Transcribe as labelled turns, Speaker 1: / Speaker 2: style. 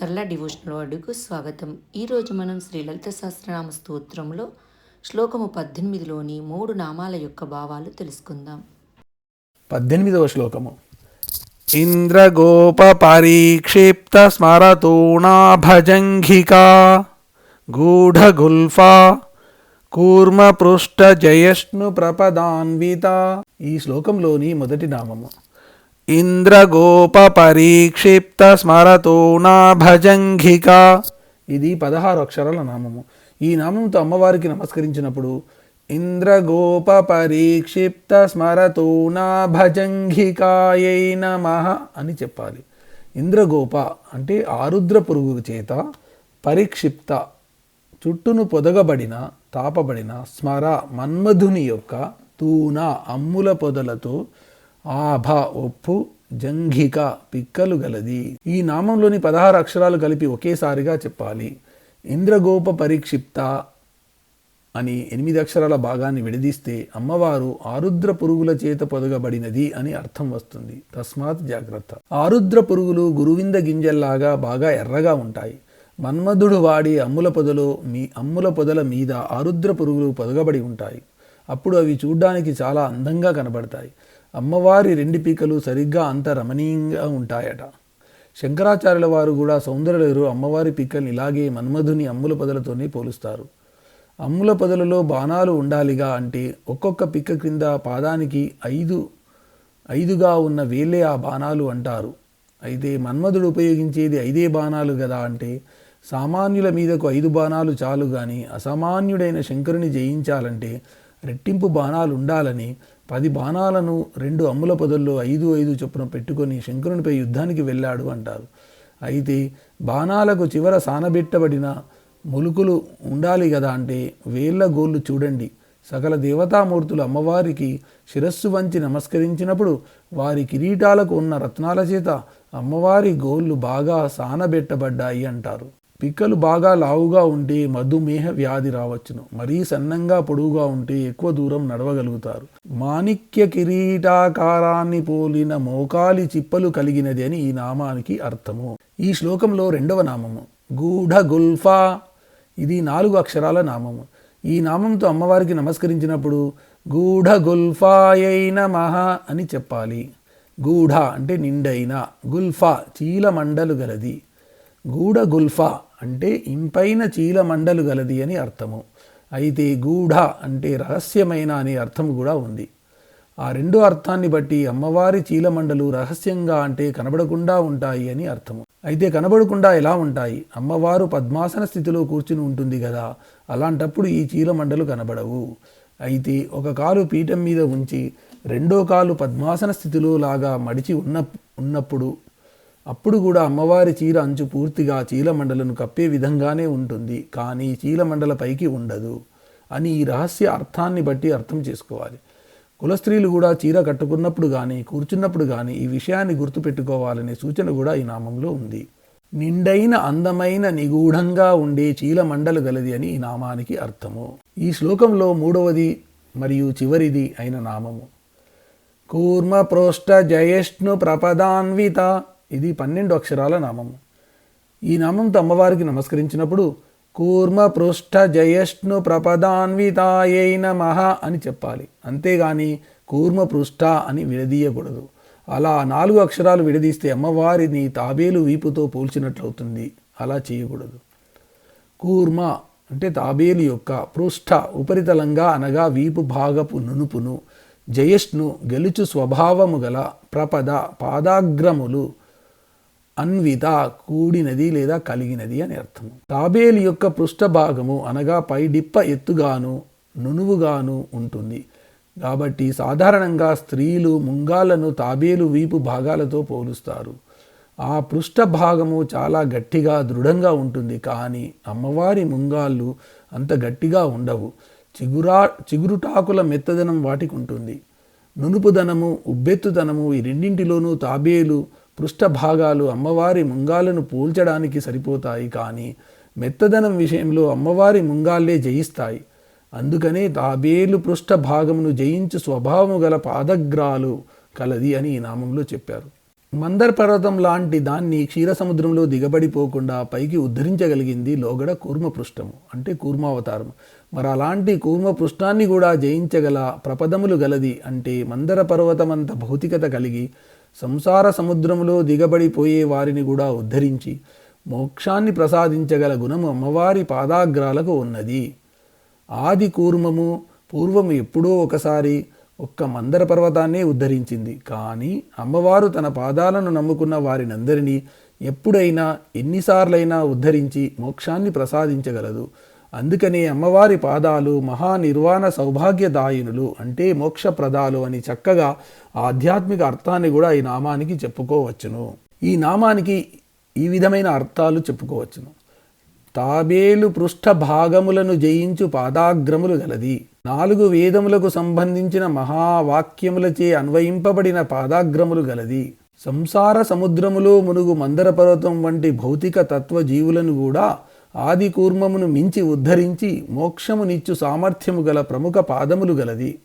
Speaker 1: సరళ డివోషనల్ వర్డుకు స్వాగతం. ఈరోజు మనం శ్రీ లలిత సహస్రనామ స్తోత్రంలో శ్లోకము పద్దెనిమిదిలోని మూడు నామాల యొక్క భావాలు తెలుసుకుందాం.
Speaker 2: పద్దెనిమిదవ శ్లోకము. ఇంద్రగోప పరీక్షిప్త స్మరతూణాభజంఘికా గూఢగుల్ఫా కూర్మ పృష్ఠ జయష్ణు ప్రపదాన్విత. ఈ శ్లోకంలోని మొదటి నామము. ఇంద్రగోప పరీక్షిప్త స్మరతూణాభజంఘికా ఇది పదహారు అక్షరాల నామము. ఈ నామంతో అమ్మవారికి నమస్కరించినప్పుడు ఇంద్రగోప పరీక్షిప్త స్మరతూణాభజంఘికాయై నమ అని చెప్పాలి. ఇంద్రగోప అంటే ఆరుద్ర పురుగు చేత పరీక్షిప్త చుట్టును పొదగబడిన తాపబడిన స్మర మన్మధుని యొక్క తూన అమ్ముల పొదలతో ఆభ ఒప్పు జంఘిక పిక్కలు గలది. ఈ నామంలోని పదహారు అక్షరాలు కలిపి ఒకేసారిగా చెప్పాలి. ఇంద్రగోప పరీక్షిప్త అని ఎనిమిది అక్షరాల భాగాన్ని విడదీస్తే అమ్మవారు ఆరుద్ర పురుగుల చేత పొదగబడినది అని అర్థం వస్తుంది. తస్మాత్ జాగ్రత్త. ఆరుద్ర పురుగులు గురువింద గింజల్లాగా బాగా ఎర్రగా ఉంటాయి. మన్మధుడు వాడి అమ్ముల పొదలో మీ అమ్ముల పొదల మీద ఆరుద్ర పురుగులు పొదగబడి ఉంటాయి. అప్పుడు అవి చూడ్డానికి చాలా అందంగా కనబడతాయి. అమ్మవారి రెండు పీకలు సరిగ్గా అంత రమణీయంగా ఉంటాయట. శంకరాచార్యుల వారు కూడా సౌందర్యులు అమ్మవారి పీకల్ని ఇలాగే మన్మధుని అమ్ముల పొదలతోనే పోలుస్తారు. అమ్ముల పొదలలో బాణాలు ఉండాలిగా అంటే ఒక్కొక్క పిక్క క్రింద పాదానికి ఐదు ఐదుగా ఉన్న వేలే ఆ బాణాలు అంటారు. అయితే మన్మధుడు ఉపయోగించేది ఐదే బాణాలు కదా అంటే సామాన్యుల మీదకు ఐదు బాణాలు చాలు కానీ అసామాన్యుడైన శంకరుని జయించాలంటే రెట్టింపు బాణాలు ఉండాలని పది బాణాలను రెండు అమ్ముల పొదల్లో ఐదు ఐదు చొప్పున పెట్టుకొని శంకరునిపై యుద్ధానికి వెళ్ళాడు అంటారు. అయితే బాణాలకు చివర సానబెట్టబడిన ములుకులు ఉండాలి కదా అంటే వేళ్ళ గోళ్ళు చూడండి. సకల దేవతామూర్తులు అమ్మవారికి శిరస్సు వంచి నమస్కరించినప్పుడు వారి కిరీటాలకు ఉన్న రత్నాల చేత అమ్మవారి గోళ్ళు బాగా సానబెట్టబడ్డాయి అంటారు. పిక్కలు బాగా లావుగా ఉంటే మధుమేహ వ్యాధి రావచ్చును. మరీ సన్నంగా పొడువుగా ఉంటే ఎక్కువ దూరం నడవగలుగుతారు. మాణిక్య కిరీటాకారాన్ని పోలిన మోకాలి చిప్పలు కలిగినది అని ఈ నామానికి అర్థము. ఈ శ్లోకంలో రెండవ నామము. గూఢ గుల్ఫా. ఇది నాలుగు అక్షరాల నామము. ఈ నామంతో అమ్మవారికి నమస్కరించినప్పుడు గూఢ గుల్ఫాయై నమః అని చెప్పాలి. గూఢ అంటే నిండైన. గుల్ఫా చీల మండలు గలది. గూఢ గుల్ఫా అంటే ఇంపైన చీలమండలు గలది అని అర్థము. అయితే గూఢ అంటే రహస్యమైన అనే అర్థం కూడా ఉంది. ఆ రెండు అర్థాన్ని బట్టి అమ్మవారి చీలమండలు రహస్యంగా అంటే కనబడకుండా ఉంటాయి అని అర్థము. అయితే కనబడకుండా ఎలా ఉంటాయి? అమ్మవారు పద్మాసన స్థితిలో కూర్చుని ఉంటుంది కదా అలాంటప్పుడు ఈ చీలమండలు కనబడవు. అయితే ఒక కాలు పీఠం మీద ఉంచి రెండో కాలు పద్మాసన స్థితిలో లాగా మడిచి ఉన్న ఉన్నప్పుడు అప్పుడు కూడా అమ్మవారి చీర అంచు పూర్తిగా చీలమండలను కప్పే విధంగానే ఉంటుంది. కానీ చీలమండల పైకి ఉండదు అని ఈ రహస్య అర్థాన్ని బట్టి అర్థం చేసుకోవాలి. కులస్త్రీలు కూడా చీర కట్టుకున్నప్పుడు కానీ కూర్చున్నప్పుడు కానీ ఈ విషయాన్ని గుర్తుపెట్టుకోవాలనే సూచన కూడా ఈ నామంలో ఉంది. నిండైన అందమైన నిగూఢంగా ఉండే చీలమండలు గలది అని ఈ నామానికి అర్థము. ఈ శ్లోకంలో మూడవది మరియు చివరిది అయిన నామము. కూర్మ ప్రోష్ట జయష్ణు ప్రపదాన్విత ఇది పన్నెండు అక్షరాల నామము. ఈ నామంతో అమ్మవారికి నమస్కరించినప్పుడు కూర్మ పృష్ఠ జయష్ణు ప్రపదాన్వితాయై నమః అని చెప్పాలి. అంతేగాని కూర్మ పృష్ఠ అని విడదీయకూడదు. అలా నాలుగు అక్షరాలు విడదీస్తే అమ్మవారిని తాబేలు వీపుతో పోల్చినట్లవుతుంది. అలా చేయకూడదు. కూర్మ అంటే తాబేలు యొక్క పృష్ఠ ఉపరితలంగా అనగా వీపు భాగపు నునుపును. జయష్ణు గెలుచు స్వభావము గల ప్రపద పాదాగ్రములు అన్విత కూడినది లేదా కలిగినది అని అర్థము. తాబేలు యొక్క పృష్ఠభాగము అనగా పై డిప్ప ఎత్తుగాను నునువుగాను ఉంటుంది. కాబట్టి సాధారణంగా స్త్రీలు ముంగాలను తాబేలు వీపు భాగాలతో పోలుస్తారు. ఆ పృష్ఠభాగము చాలా గట్టిగా దృఢంగా ఉంటుంది. కానీ అమ్మవారి ముంగాళ్ళు అంత గట్టిగా ఉండవు. చిగురా చిగురుటాకుల మెత్తదనం వాటికి ఉంటుంది. నునుపుదనము ఉబ్బెత్తుదనము ఈ రెండింటిలోనూ తాబేలు పృష్ఠ భాగాలు అమ్మవారి ముంగాలను పోల్చడానికి సరిపోతాయి కానీ మెత్తదనం విషయంలో అమ్మవారి ముంగాళ్ళే జయిస్తాయి. అందుకనే తాబేలు పృష్ఠభాగమును జయించు స్వభావము గల పాదగ్రాలు కలది అని ఈ నామంలో చెప్పారు. మందర పర్వతం లాంటి దాన్ని క్షీరసముద్రంలో దిగబడిపోకుండా పైకి ఉద్ధరించగలిగింది లోగడ కూర్మపృష్టము అంటే కూర్మావతారం మరి అలాంటి కూర్మపృష్ఠాన్ని కూడా జయించగల ప్రపదములు గలది అంటే మందర పర్వతమంత భౌతికత కలిగి సంసార సముద్రంలో దిగబడిపోయే వారిని కూడా ఉద్ధరించి మోక్షాన్ని ప్రసాదించగల గుణము అమ్మవారి పాదాగ్రాలకు ఉన్నది. ఆది కూర్మము పూర్వము ఎప్పుడో ఒకసారి ఒక్క మందర పర్వతాన్నే ఉద్ధరించింది. కానీ అమ్మవారు తన పాదాలను నమ్ముకున్న వారినందరినీ ఎప్పుడైనా ఎన్నిసార్లైనా ఉద్ధరించి మోక్షాన్ని ప్రసాదించగలదు. అందుకనే అమ్మవారి పాదాలు మహానిర్వాణ సౌభాగ్యదాయినులు అంటే మోక్షప్రదాలు అని చక్కగా ఆధ్యాత్మిక అర్థాన్ని కూడా ఈ నామానికి చెప్పుకోవచ్చును. ఈ నామానికి ఈ విధమైన అర్థాలు చెప్పుకోవచ్చును. తాబేలు పృష్ఠ భాగములను జయించు పాదాగ్రములు గలది. నాలుగు వేదములకు సంబంధించిన మహావాక్యములచే అన్వయింపబడిన పాదాగ్రములు గలది. సంసార సముద్రములో మునుగు మందర పర్వతం వంటి భౌతిక తత్వ జీవులను కూడా ఆది కూర్మమును మించి ఉద్ధరించి మోక్షమునిచ్చు సామర్థ్యము గల ప్రముఖ పాదములు గలది.